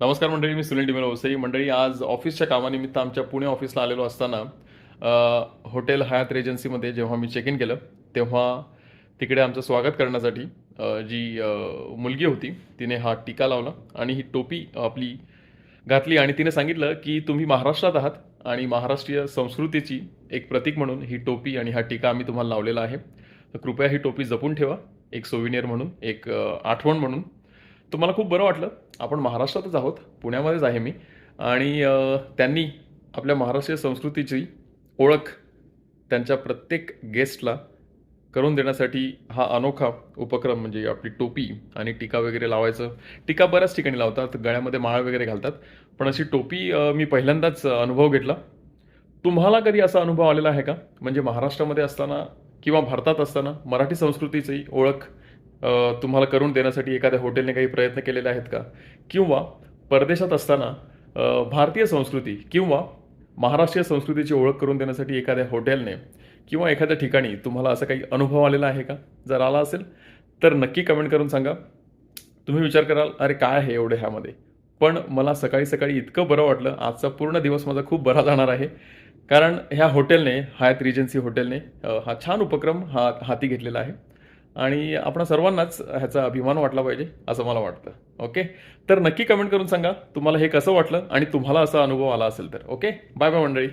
नमस्कार मंडळी मी सुनील डिमेल वसई मंडळी आज ऑफिसच्या कामानिमित्त आमच्या पुणे ऑफिसला आलेलो असताना हॉटेल हयात रेजन्सीमध्ये जेव्हा मी चेक इन केलं तेव्हा तिकडे आमचं स्वागत करण्यासाठी जी मुलगी होती तिने हा टीका लावला आणि ही टोपी आपली घातली आणि तिने सांगितलं की तुम्ही महाराष्ट्रात आहात आणि महाराष्ट्रीय संस्कृतीची एक प्रतीक म्हणून ही टोपी आणि हा टीका आम्ही तुम्हाला लावलेला आहे. तर कृपया ही टोपी जपून ठेवा एक सोविनियर म्हणून एक आठवण म्हणून. तुम्हाला खूप बरं वाटलं? आपण महाराष्ट्रातच आहोत पुण्यामध्येच आहे मी. आणि त्यांनी आपल्या महाराष्ट्रीय संस्कृतीची ओळख त्यांच्या प्रत्येक गेस्टला करून देण्यासाठी हा अनोखा उपक्रम म्हणजे आपली टोपी आणि टीका वगैरे लावायचं. टीका बऱ्याच ठिकाणी लावतात गळ्यामध्ये माळ वगैरे घालतात. पण अशी टोपी मी पहिल्यांदाच अनुभव घेतला. तुम्हाला कधी असा अनुभव आलेला आहे का? म्हणजे महाराष्ट्रामध्ये असताना किंवा भारतात असताना मराठी संस्कृतीची ओळख तुम्हाला करून देण्यासाठी एखाद्या हॉटेलने काही प्रयत्न केलेले आहेत का? किंवा परदेशात असताना भारतीय संस्कृती किंवा महाराष्ट्रीय संस्कृतीची ओळख करून देण्यासाठी एखाद्या हॉटेलने किंवा एखाद्या ठिकाणी तुम्हाला असा काही अनुभव आलेला आहे का? जर आला असेल तर नक्की कमेंट करून सांगा. तुम्ही विचार कराल अरे काय आहे एवढं ह्यामध्ये? पण मला सकाळी सकाळी इतकं बरं वाटलं आजचा पूर्ण दिवस माझा खूप बरा जाणार आहे. कारण ह्या हॉटेलने हयात रिजन्सी हॉटेलने हा छान उपक्रम हा हाती घेतलेला आहे. आणि आपण सर्वांनाच ह्याचा अभिमान वाटला पाहिजे असं मला वाटतं. ओके तर नक्की कमेंट करून सांगा तुम्हाला हे कसं वाटलं आणि तुम्हाला असा अनुभव आला असेल तर. ओके बाय बाय मंडळी.